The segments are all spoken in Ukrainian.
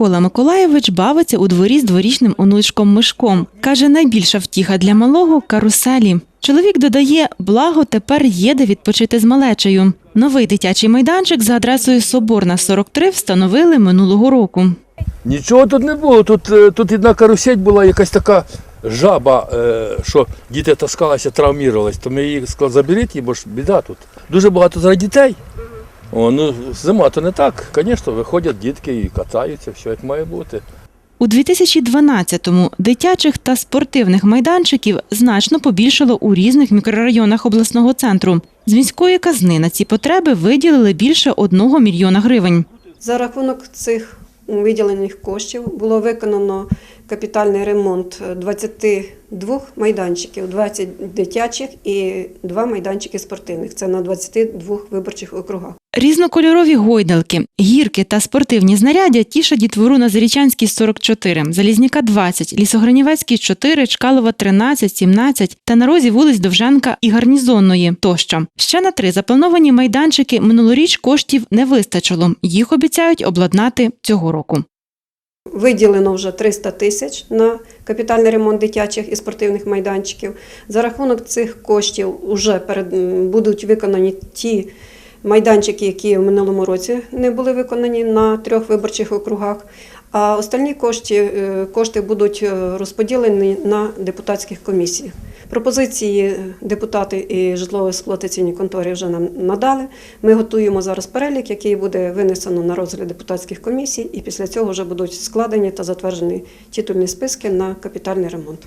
Микола Миколаєвич бавиться у дворі з дворічним онучком Мишком. Каже, найбільша втіха для малого каруселі. Чоловік додає, благо тепер є де відпочити з малечею. Новий дитячий майданчик за адресою Соборна 43 встановили минулого року. Нічого тут не було. Тут, е, тут одна карусель була якась така жаба, е, що діти таскалися, травмірувалися. То ми її сказали, заберіть її, бо ж біда тут. Дуже багато зараз дітей. О, ну, зима то не так. Звісно, виходять дітки і катаються, все як має бути. У 2012-му дитячих та спортивних майданчиків значно побільшало у різних мікрорайонах обласного центру. З міської казни на ці потреби виділили більше одного мільйона гривень. За рахунок цих виділених коштів було виконано капітальний ремонт 22 майданчиків, 20 дитячих і 2 майданчики спортивних. Це на 22 виборчих округах. Різнокольорові гойдалки, гірки та спортивні знаряддя тішать дітвору на Зарічанській 44, Залізняка 20, Лісогранівецькій 4, Чкалова 13, 17 та на розі вулиць Довженка і Гарнізонної тощо. Ще на три заплановані майданчики минулоріч коштів не вистачило. Їх обіцяють обладнати цього року. Виділено вже 300 тисяч на капітальний ремонт дитячих і спортивних майданчиків. За рахунок цих коштів вже перед, будуть виконані ті майданчики, які в минулому році не були виконані на трьох виборчих округах. А останні кошти, е, кошти будуть е, розподілені на депутатських комісіях. Пропозиції депутати і житлово-експлуатаційні контори вже нам надали. Ми готуємо зараз перелік, який буде винесено на розгляд депутатських комісій, і після цього вже будуть складені та затверджені титульні списки на капітальний ремонт.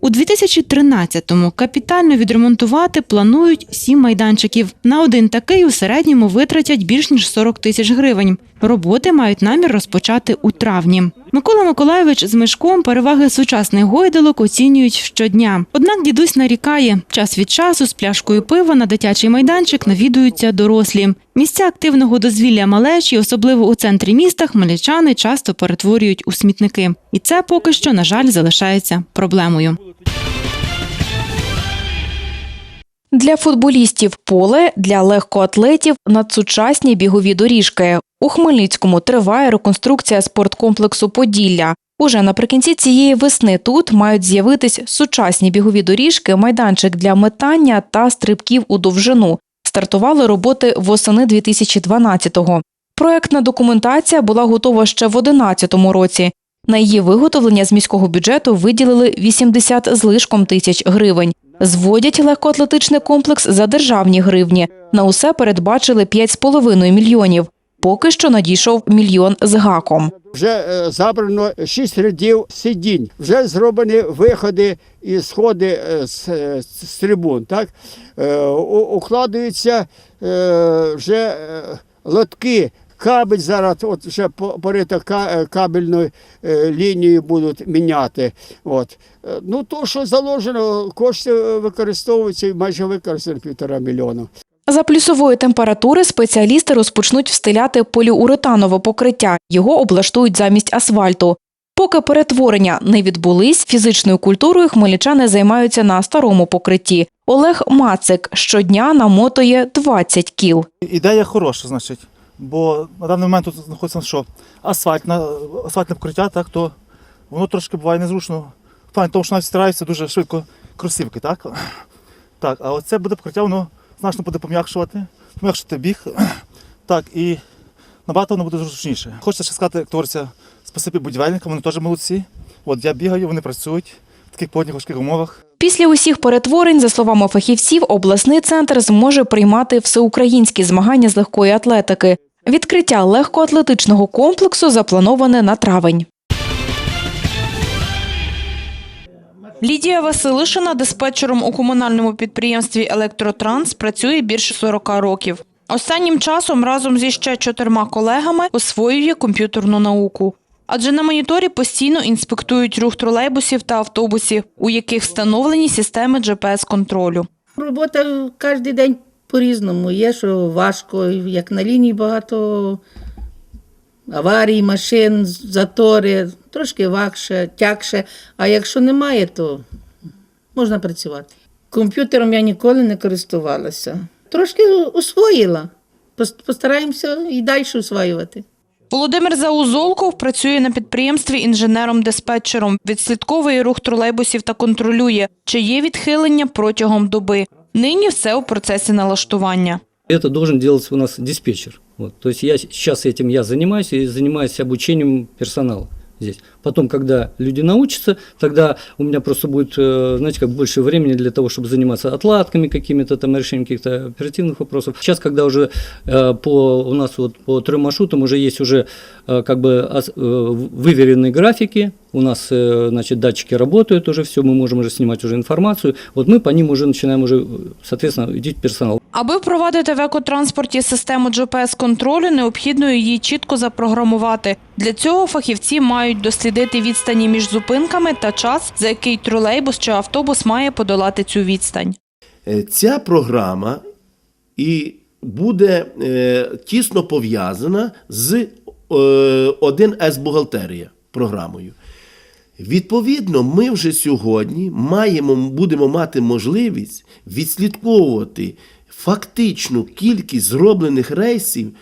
У 2013-му капітально відремонтувати планують сім майданчиків. На один такий у середньому витратять більш ніж 40 тисяч гривень. Роботи мають намір розпочати у травні. Микола Миколайович з Мишком переваги сучасних гойдалок оцінюють щодня. Однак дідусь нарікає, час від часу з пляшкою пива на дитячий майданчик навідуються дорослі. Місця активного дозвілля малечі, особливо у центрі міста, хмельничани часто перетворюють у смітники. І це поки що, на жаль, залишається проблемою. Для футболістів поле, для легкоатлетів надсучасні бігові доріжки. У Хмельницькому триває реконструкція спорткомплексу Поділля. Уже наприкінці цієї весни тут мають з'явитись сучасні бігові доріжки, майданчик для метання та стрибків у довжину. Стартували роботи восени 2012-го. Проектна документація була готова ще в 2011 році. На її виготовлення з міського бюджету виділили 80 з лишком тисяч гривень. Зводять легкоатлетичний комплекс за державні гривні. На усе передбачили 5,5 мільйонів. Поки що надійшов мільйон з гаком. Вже е, забрано шість рядів сидінь, вже зроблені виходи і сходи е, з, е, з трибун. Так? Укладаються вже лотки. Кабель зараз от вже по- порито ка- е, кабельною е, лінією будуть міняти. От. Е, Ну, то, що заложено, кошти використовуються і майже використано півтора мільйона. За плюсової температури спеціалісти розпочнуть встиляти поліуретанове покриття. Його облаштують замість асфальту. Поки перетворення не відбулись, фізичною культурою хмельничани займаються на старому покритті. Олег Мацик щодня намотує 20 кіл. Ідея хороша, значить. Бо на даний момент тут знаходиться що? Асфальтне, асфальтне покриття, так, то воно трошки буває незручно. В плані того, що навіть стираються дуже швидко кросівки, так? Так, а оце буде покриття, воно значно буде пом'якшувати, пом'якшувати біг. Так, і набагато воно буде зручніше. Хочеться ще сказати, як твориться спасибі будівельникам, вони теж молодці. От я бігаю, вони працюють в таких погодних важких умовах. Після усіх перетворень, за словами фахівців, обласний центр зможе приймати всеукраїнські змагання з легкої атлетики. Відкриття легкоатлетичного комплексу заплановане на травень. Лідія Василишина диспетчером у комунальному підприємстві Електротранс працює більше 40 років. Останнім часом разом зі ще чотирма колегами освоює комп'ютерну науку. Адже на моніторі постійно інспектують рух тролейбусів та автобусів, у яких встановлені системи GPS-контролю. Робота кожен день по-різному. Є, що важко, як на лінії багато аварій, машин, затори, трошки важче, тягше. А якщо немає, то можна працювати. Комп'ютером я ніколи не користувалася. Трошки освоїла. Постараємося і далі освоювати. Володимир Заузолков працює на підприємстві інженером-диспетчером, відслідковує рух тролейбусів та контролює, чи є відхилення протягом доби. Нині все у процесі налаштування. Это должен делать у нас диспетчер. Вот. То есть я сейчас этим я занимаюсь и занимаюсь обучением персонала здесь. Потом, когда люди научатся, тогда у меня просто будет, э, знаете, как больше времени для того, чтобы заниматься отладками какими-то, там, решением каких-то оперативных вопросов. Сейчас, когда уже э, по, у нас вот по трем маршрутам уже есть уже э, как бы ос- э, выверенные графики, у нас, э, значит, датчики работают уже, все, мы можем уже снимать уже информацию. Вот мы по ним уже начинаем уже, э, соответственно, идти персонал. Аби впровадити в екотранспорті систему GPS-контролю, необхідно її чітко запрограмувати. Для цього фахівці мають дослідити відстані між зупинками та час, за який тролейбус чи автобус має подолати цю відстань. Е, Ця програма і буде е, тісно пов'язана з е, 1С бухгалтерія програмою. Відповідно, ми вже сьогодні маємо, будемо мати можливість відслідковувати фактичну кількість зроблених рейсів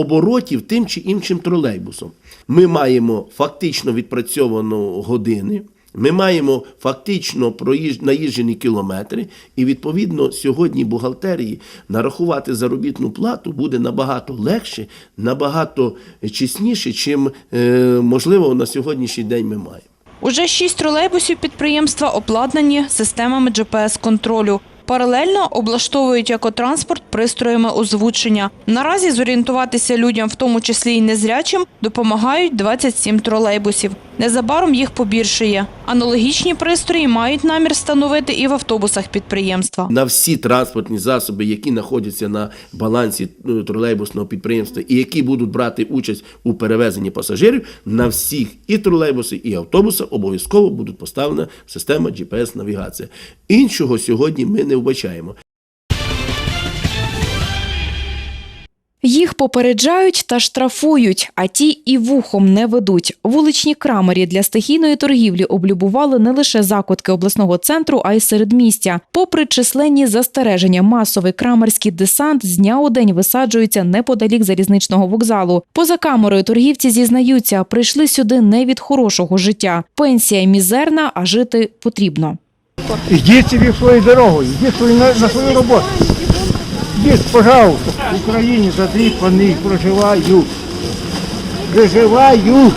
оборотів тим чи іншим тролейбусом. Ми маємо фактично відпрацьовано години, ми маємо фактично проїж- наїжджені кілометри, і відповідно сьогодні бухгалтерії нарахувати заробітну плату буде набагато легше, набагато чесніше, чим е, можливо на сьогоднішній день ми маємо. Уже шість тролейбусів підприємства обладнані системами GPS-контролю. Паралельно облаштовують екотранспорт пристроями озвучення. Наразі зорієнтуватися людям, в тому числі й незрячим, допомагають 27 тролейбусів. Незабаром їх побільшає. Аналогічні пристрої мають намір встановити і в автобусах підприємства. на всі транспортні засоби, які знаходяться на балансі е, тролейбусного підприємства і які будуть брати участь у перевезенні пасажирів, на всіх і тролейбуси, і автобуси обов'язково будуть поставлена система GPS-навігація. Іншого сьогодні ми не вбачаємо. Їх попереджають та штрафують, а ті і вухом не ведуть. Вуличні крамарі для стихійної торгівлі облюбували не лише закутки обласного центру, а й середмістя. Попри численні застереження, масовий крамарський десант з дня у день висаджується неподалік залізничного вокзалу. Поза камерою торгівці зізнаються, прийшли сюди не від хорошого життя. Пенсія мізерна, а жити потрібно. Ідіть собі своєю дорогою, йдіть на свою роботу. Йдіть, пожалуйста, в Україні за дві вони проживаю. Проживають.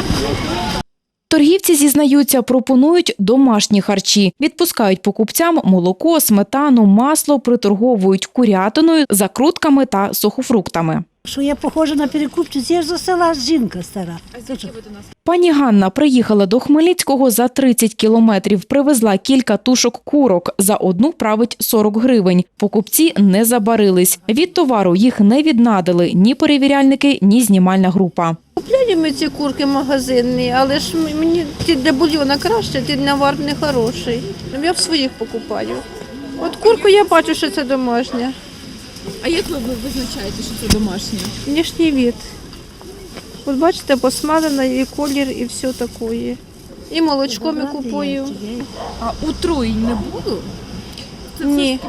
Торгівці зізнаються, пропонують домашні харчі, відпускають покупцям молоко, сметану, масло, приторговують курятиною, закрутками та сухофруктами. Що я похожа на перекупчицю, я ж за села жінка стара. Пані Ганна приїхала до Хмельницького за 30 кілометрів, привезла кілька тушок курок. За одну править 40 гривень. Покупці не забарились. Від товару їх не віднадили ні перевіряльники, ні знімальна група. Купляли ми ці курки магазинні, але ж мені ті для бульйона краще, ті навар не хороший. Я в своїх покупаю. От курку я бачу, що це домашня. А як ви визначаєте, що це домашнє? Внішній вид. От бачите, посмалена і колір, і все таке. І молочком я купую. А утруєнь не було? Ні.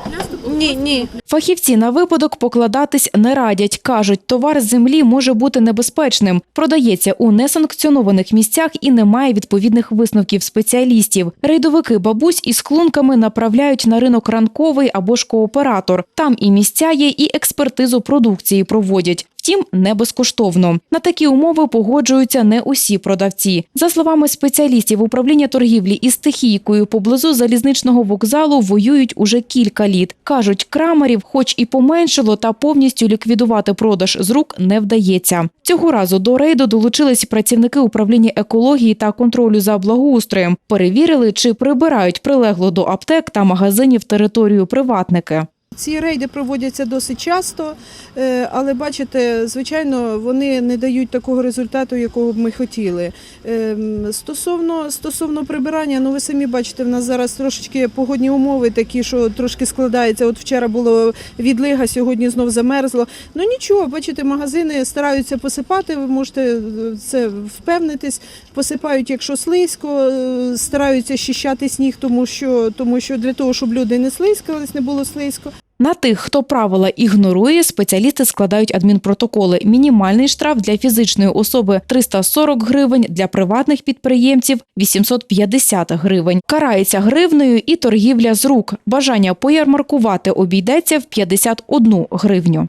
Ні, ні. Фахівці на випадок покладатись не радять. Кажуть, товар з землі може бути небезпечним, продається у несанкціонованих місцях і немає відповідних висновків спеціалістів. Рейдовики бабусь із клунками направляють на ринок ранковий або ж кооператор. Там і місця є, і експертизу продукції проводять. Втім, не безкоштовно. На такі умови погоджуються не усі продавці. За словами спеціалістів управління торгівлі із стихійкою поблизу залізничного вокзалу воюють уже кілька літ. Кажуть, крамарів, хоч і поменшало, та повністю ліквідувати продаж з рук не вдається. Цього разу до рейду долучились працівники управління екології та контролю за благоустроєм. Перевірили, чи прибирають прилегло до аптек та магазинів територію приватники. Ці рейди проводяться досить часто, е, але бачите, звичайно, вони не дають такого результату, якого б ми хотіли. Ем, Стосовно, стосовно прибирання, ну ви самі бачите, в нас зараз трошечки погодні умови такі, що трошки складається. От вчора було відлига, сьогодні знов замерзло. Ну нічого, бачите, магазини стараються посипати, ви можете е, це впевнитись. Посипають, якщо слизько, е, стараються щищати сніг, тому що, тому що для того, щоб люди не слизькались, не було слизько. На тих, хто правила ігнорує, спеціалісти складають адмінпротоколи. Мінімальний штраф для фізичної особи 340 гривень, для приватних підприємців 850 гривень. Карається гривнею і торгівля з рук. Бажання поярмаркувати обійдеться в 51 гривню.